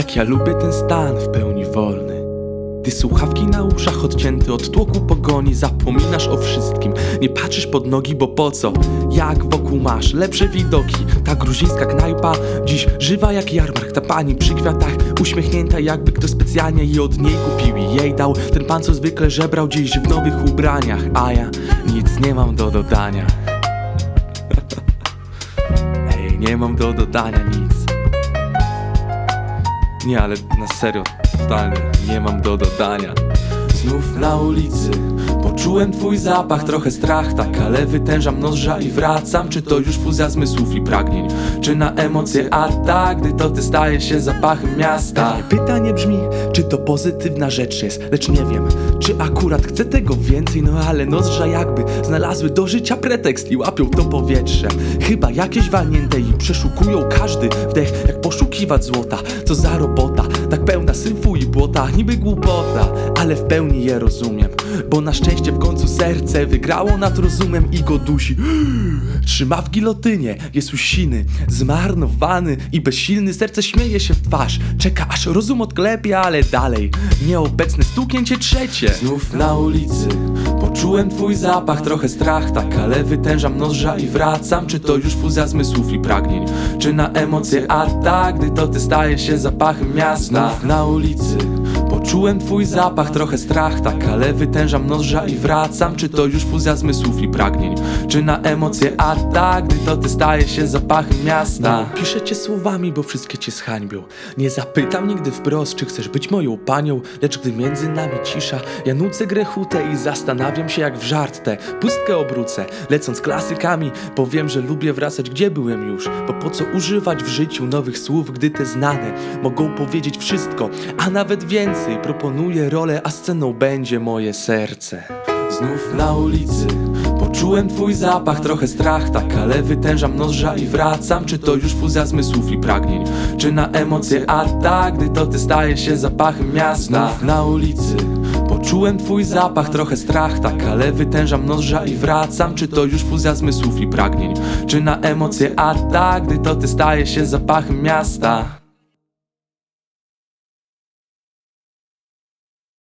Jak ja lubię ten stan w pełni wolny. Ty słuchawki na uszach odcięty od tłoku pogoni Zapominasz o wszystkim, nie patrzysz pod nogi, bo po co? Jak wokół masz lepsze widoki? Ta gruzińska knajpa dziś żywa jak jarmark. Ta pani przy kwiatach uśmiechnięta jakby ktoś specjalnie jej od niej kupił i jej dał. Ten pan co zwykle żebrał gdzieś w nowych ubraniach A ja nic nie mam do dodania. Ej, nie mam do dodania nic nie, ale na serio, totalnie nie mam do dodania. Znów na ulicy Poczułem twój zapach, trochę strach tak Ale wytężam noża i wracam. Czy to już fuzja zmysłów i pragnień? Czy na emocje? Atak Gdy to ty staje się zapachem miasta. Pytanie brzmi, czy to pozytywna rzecz jest? Lecz nie wiem, czy akurat chcę tego więcej. No ale noża jakby znalazły do życia pretekst I łapią to powietrze. Chyba jakieś walnięte i przeszukują każdy wdech Jak poszukiwać złota, co za robota Tak pełna syfu i błota, niby głupota Ale w pełni je rozumiem. Bo na szczęście w końcu serce wygrało nad rozumem i go dusi. Trzyma w gilotynie, jest usiny Zmarnowany i bezsilny. Serce śmieje się w twarz Czeka aż rozum odklepie, ale dalej. Nieobecne stuknięcie trzecie. Znów na ulicy Poczułem twój zapach, trochę strach tak Ale wytężam noża i wracam. Czy to już fuzja zmysłów i pragnień? Czy na emocje atak Gdy to ty staje się zapachem miasta? Znów na ulicy Poczułem twój zapach, trochę strach tak Ale wytężam noża i wracam. Czy to już fuzja zmysłów i pragnień Czy na emocje atak Gdy to ty staje się zapachem miasta? Piszę cię słowami, bo wszystkie cię zhańbią. Nie zapytam nigdy wprost, czy chcesz być moją panią Lecz gdy między nami cisza Ja nucę grechutę i zastanawiam się jak w żart tę Pustkę obrócę, lecąc klasykami Powiem, że lubię wracać gdzie byłem już Bo po co używać w życiu nowych słów Gdy te znane mogą powiedzieć wszystko A nawet więcej. Proponuję rolę, a sceną będzie moje serce Znów na ulicy Poczułem twój zapach, trochę strach tak Ale wytężam noża i wracam. Czy to już fuzja zmysłów i pragnień? Czy na emocje atak Gdy to ty staje się zapachem miasta? Znów na ulicy Poczułem twój zapach, trochę strach tak Ale wytężam noża i wracam. Czy to już fuzja zmysłów i pragnień? Czy na emocje atak Gdy to ty staje się zapachem miasta